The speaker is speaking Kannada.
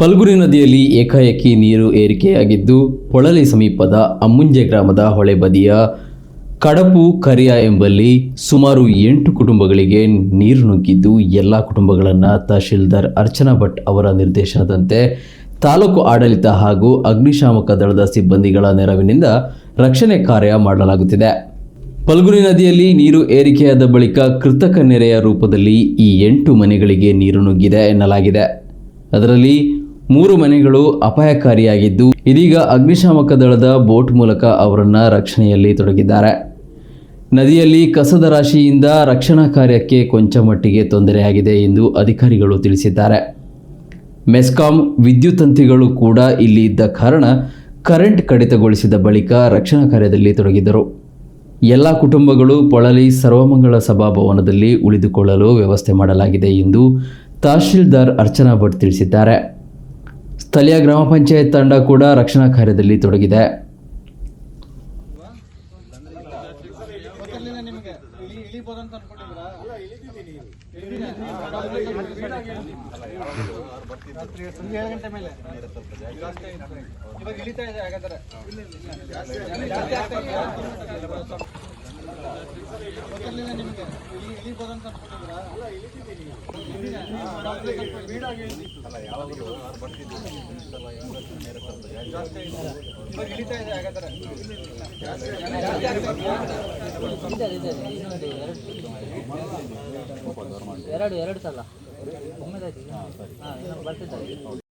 ಪಲ್ಗುರಿ ನದಿಯಲ್ಲಿ ಏಕಾಏಕಿ ನೀರು ಏರಿಕೆಯಾಗಿದ್ದು, ಪೊಳಲಿ ಸಮೀಪದ ಅಮ್ಮುಂಜೆ ಗ್ರಾಮದ ಹೊಳೆ ಬದಿಯ ಕಡಪು ಕರಿಯ ಎಂಬಲ್ಲಿ ಸುಮಾರು ಎಂಟು ಕುಟುಂಬಗಳಿಗೆ ನೀರು ನುಗ್ಗಿದ್ದು, ಎಲ್ಲ ಕುಟುಂಬಗಳನ್ನು ತಹಶೀಲ್ದಾರ್ ಅರ್ಚನಾ ಭಟ್ ಅವರ ನಿರ್ದೇಶನದಂತೆ ತಾಲೂಕು ಆಡಳಿತ ಹಾಗೂ ಅಗ್ನಿಶಾಮಕ ದಳದ ಸಿಬ್ಬಂದಿಗಳ ನೆರವಿನಿಂದ ರಕ್ಷಣೆ ಕಾರ್ಯ ಮಾಡಲಾಗುತ್ತಿದೆ. ಪಲ್ಗುರಿ ನದಿಯಲ್ಲಿ ನೀರು ಏರಿಕೆಯಾದ ಬಳಿಕ ಕೃತಕ ನೆರೆಯ ರೂಪದಲ್ಲಿ ಈ ಎಂಟು ಮನೆಗಳಿಗೆ ನೀರು ನುಗ್ಗಿದೆ ಎನ್ನಲಾಗಿದೆ. ಅದರಲ್ಲಿ ಮೂರು ಮನೆಗಳು ಅಪಾಯಕಾರಿಯಾಗಿದ್ದು, ಇದೀಗ ಅಗ್ನಿಶಾಮಕ ದಳದ ಬೋಟ್ ಮೂಲಕ ಅವರನ್ನ ರಕ್ಷಣೆಯಲ್ಲಿ ತೊಡಗಿದ್ದಾರೆ. ನದಿಯಲ್ಲಿ ಕಸದ ರಾಶಿಯಿಂದ ರಕ್ಷಣಾ ಕಾರ್ಯಕ್ಕೆ ಕೊಂಚ ಮಟ್ಟಿಗೆ ತೊಂದರೆಯಾಗಿದೆ ಎಂದು ಅಧಿಕಾರಿಗಳು ತಿಳಿಸಿದ್ದಾರೆ. ಮೆಸ್ಕಾಂ ವಿದ್ಯುತ್ ತಂತಿಗಳು ಕೂಡ ಇಲ್ಲಿ ಇದ್ದ ಕಾರಣ ಕರೆಂಟ್ ಕಡಿತಗೊಳಿಸಿದ ಬಳಿಕ ರಕ್ಷಣಾ ಕಾರ್ಯದಲ್ಲಿ ತೊಡಗಿದ್ದರು. ಎಲ್ಲ ಕುಟುಂಬಗಳು ಪೊಳಲಿ ಸರ್ವಮಂಗಳ ಸಭಾಭವನದಲ್ಲಿ ಉಳಿದುಕೊಳ್ಳಲು ವ್ಯವಸ್ಥೆ ಮಾಡಲಾಗಿದೆ ಎಂದು ತಹಶೀಲ್ದಾರ್ ಅರ್ಚನಾ ಭಟ್ ತಿಳಿಸಿದ್ದಾರೆ. ಸ್ಥಳೀಯ ಗ್ರಾಮ ಪಂಚಾಯತ್ ತಂಡ ಕೂಡ ರಕ್ಷಣಾ ಕಾರ್ಯದಲ್ಲಿ ತೊಡಗಿದೆ. ನಿಮಗೆ ಎರಡು ಎರಡು ಸಲ. ಹಾಂ ಬರ್ತಿದ್ದಾರೆ.